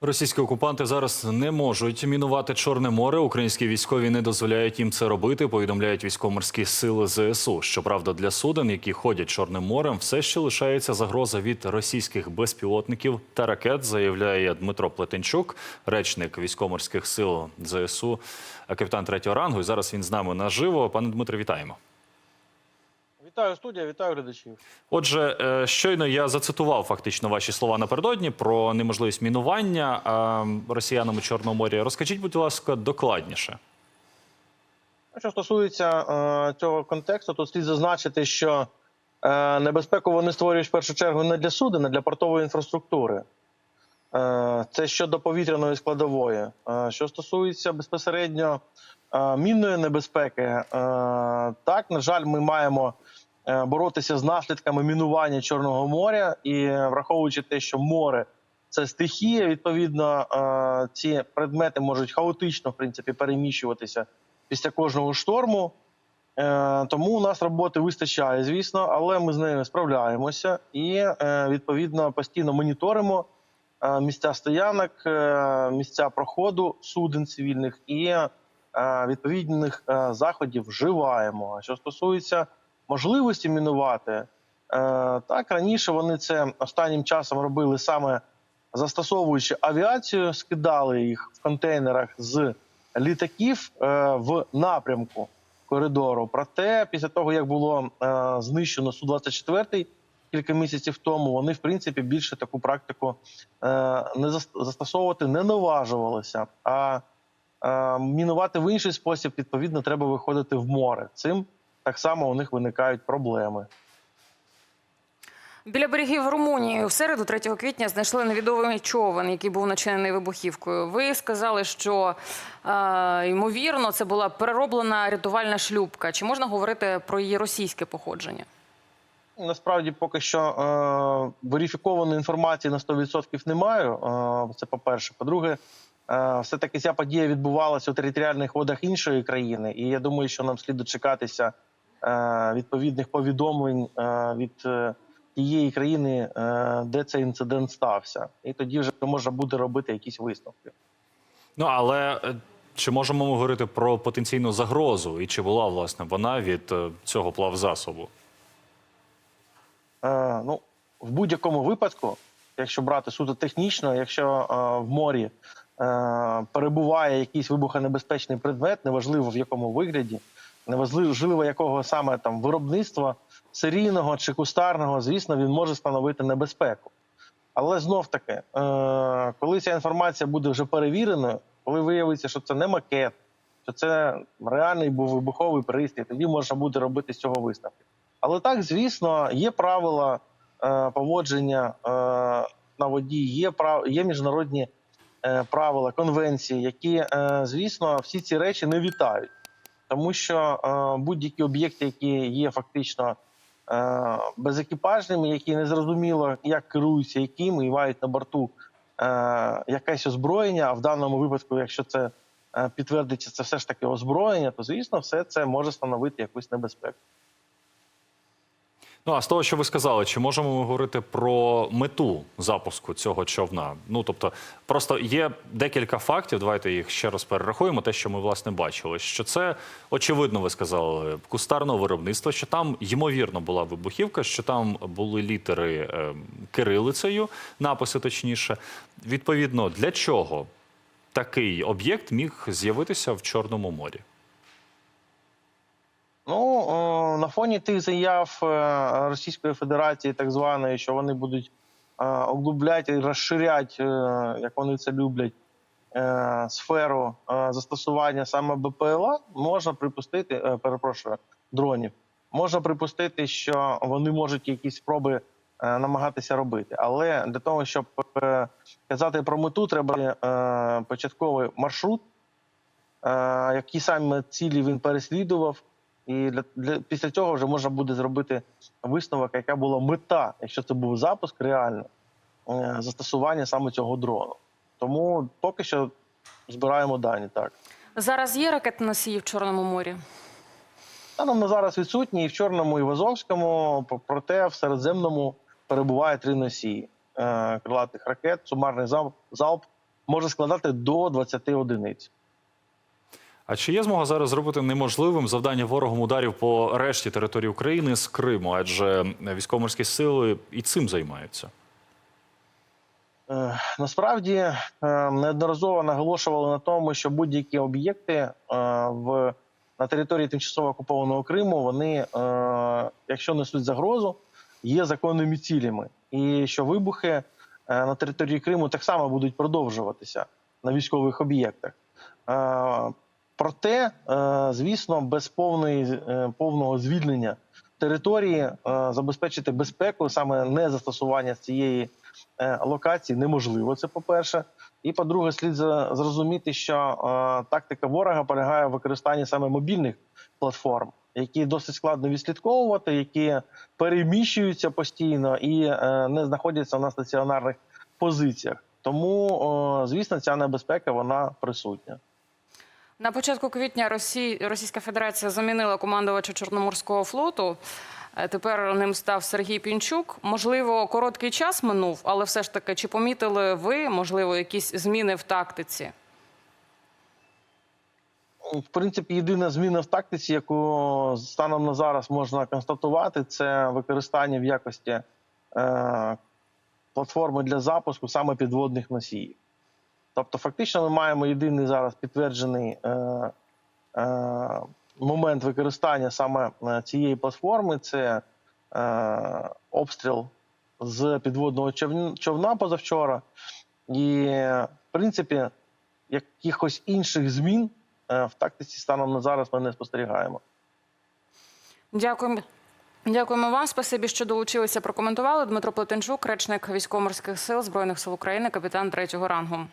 Російські окупанти зараз не можуть мінувати Чорне море. Українські військові не дозволяють їм це робити. Повідомляють військово-морські сили ЗСУ. Щоправда, для суден, які ходять Чорним морем, все ще лишається загроза від російських безпілотників та ракет. Заявляє Дмитро Плетенчук, речник військово-морських сил ЗСУ, капітан третього рангу. І зараз він з нами наживо. Пане Дмитре, вітаємо. Вітаю студія, вітаю глядачів. Отже, е, щойно я зацитував фактично ваші слова напередодні про неможливість мінування е, росіянами Чорного моря. Розкажіть, будь ласка, докладніше. Що стосується е, цього контексту, то слід зазначити, що небезпеку вони створюють в першу чергу не для суден, а для портової інфраструктури. Це щодо повітряної складової. Що стосується безпосередньо мінної небезпеки, так, на жаль, ми маємо боротися з наслідками мінування Чорного моря, і е, враховуючи те, що море це стихія, відповідно, е, ці предмети можуть хаотично в принципі переміщуватися після кожного шторму. Е, Тому у нас роботи вистачає, звісно, але ми з нею справляємося і е, відповідно постійно моніторимо е, місця стоянок, е, місця проходу суден цивільних і е, відповідних е, заходів вживаємо. А що стосується можливості мінувати, е, так раніше вони це останнім часом робили саме застосовуючи авіацію, скидали їх в контейнерах з літаків е, в напрямку коридору. Проте, після того як було е, знищено су 24 кілька місяців тому, вони в принципі більше таку практику не зас- застосовувати не наважувалися. А мінувати в інший спосіб відповідно треба виходити в море. Цим так само у них виникають проблеми. Біля берегів Румунії у середу, 3 квітня, знайшли невідомий човен, який був начинений вибухівкою. Ви сказали, що е, ймовірно це була перероблена рятувальна шлюпка. Чи можна говорити про її російське походження? Насправді поки що е, верифікованої інформації на 100% не маю. Е, це по-перше. По-друге, е, все-таки ця подія відбувалася у територіальних водах іншої країни, і я думаю, що нам слід дочекатися відповідних повідомлень е, від е, тієї країни, е, де цей інцидент стався. І тоді вже можна буде робити якісь висновки. Ну але е, чи можемо ми говорити про потенційну загрозу? І чи була власне вона від е, цього плавзасобу? Е, ну, в будь-якому випадку, якщо брати суто технічно, якщо е, в морі е, перебуває якийсь вибухонебезпечний предмет, неважливо в якому вигляді, неважливо якого саме там виробництва серійного чи кустарного, звісно, він може становити небезпеку. Але знов таки, е, коли ця інформація буде вже перевіреною, коли виявиться, що це не макет, що це реальний був вибуховий пристрій, тоді можна буде робити з цього висновки. Але так, звісно, є правила е, поводження е, на воді, є є міжнародні правила, конвенції, які, звісно, всі ці речі не вітають, тому що е, будь-які об'єкти, які є фактично е, безекіпажними, які не зрозуміло, як керуються якими і мають на борту е, якесь озброєння. А в даному випадку, якщо це підтвердиться, це все ж таки озброєння, то звісно, все це може становити якусь небезпеку. Ну а з того, що ви сказали, чи можемо ми говорити про мету запуску цього човна? Ну тобто, просто є декілька фактів. Давайте їх ще раз перерахуємо. Те, що ми власне бачили, що це очевидно, ви сказали, кустарного виробництва, що там ймовірно була вибухівка, що там були літери е, кирилицею, написи точніше. Відповідно, для чого такий об'єкт міг з'явитися в Чорному морі? Ну о, на фоні тих заяв е, Російської Федерації, так званої, що вони будуть е, оглубляти і розширяти, е, як вони це люблять, сферу застосування саме БПЛА, можна припустити, перепрошую, дронів. Можна припустити, що вони можуть якісь спроби намагатися робити. Але для того, щоб казати про мету, треба початковий маршрут, які саме цілі він переслідував. І для, для після цього вже можна буде зробити висновок, яка була мета, якщо це був запуск реально е, застосування саме цього дрону. Тому поки що збираємо дані так. Зараз є ракетоносії в Чорному морі. Станом на зараз відсутні і в Чорному, і в Азовському, проте в Середземному перебуває три носії е, крилатих ракет, сумарний залп, залп може складати до 20 одиниць. А чи є змога зараз зробити неможливим завдання ворогом ударів по решті території України з Криму? Адже військово-морські сили і цим займаються. Е, Насправді е, неодноразово наголошували на тому, що будь-які об'єкти е, в на території тимчасово окупованого Криму, вони, якщо несуть загрозу, є законними цілями, і що вибухи на території Криму так само будуть продовжуватися на військових об'єктах. Проте, е, звісно, без повної е, повного звільнення території е, забезпечити безпеку, саме не застосування цієї локації неможливо. Це по-перше. І по-друге, слід зрозуміти, що тактика ворога полягає в використанні саме мобільних платформ, які досить складно відслідковувати, які переміщуються постійно і не знаходяться на стаціонарних позиціях. Тому, звісно, ця небезпека вона присутня. На початку квітня Росі... Російська Федерація замінила командувача Чорноморського флоту. Е, Тепер ним став Сергій Пінчук. Можливо, короткий час минув, але все ж таки, чи помітили ви, можливо, якісь зміни в тактиці? В принципі, єдина зміна в тактиці, яку станом на зараз можна констатувати, це використання в якості е, платформи для запуску саме підводних носіїв. Тобто, фактично, ми маємо єдиний зараз підтверджений е, е, момент використання саме е, цієї платформи це е, обстріл з підводного човна позавчора. І, в принципі, якихось інших змін е, в тактиці станом на зараз ми не спостерігаємо. Дякуємо. Дякуємо вам. Спасибі, що долучилися, прокоментували. Дмитро Плетенчук, речник військово-морських сил Збройних сил України, капітан третього рангу.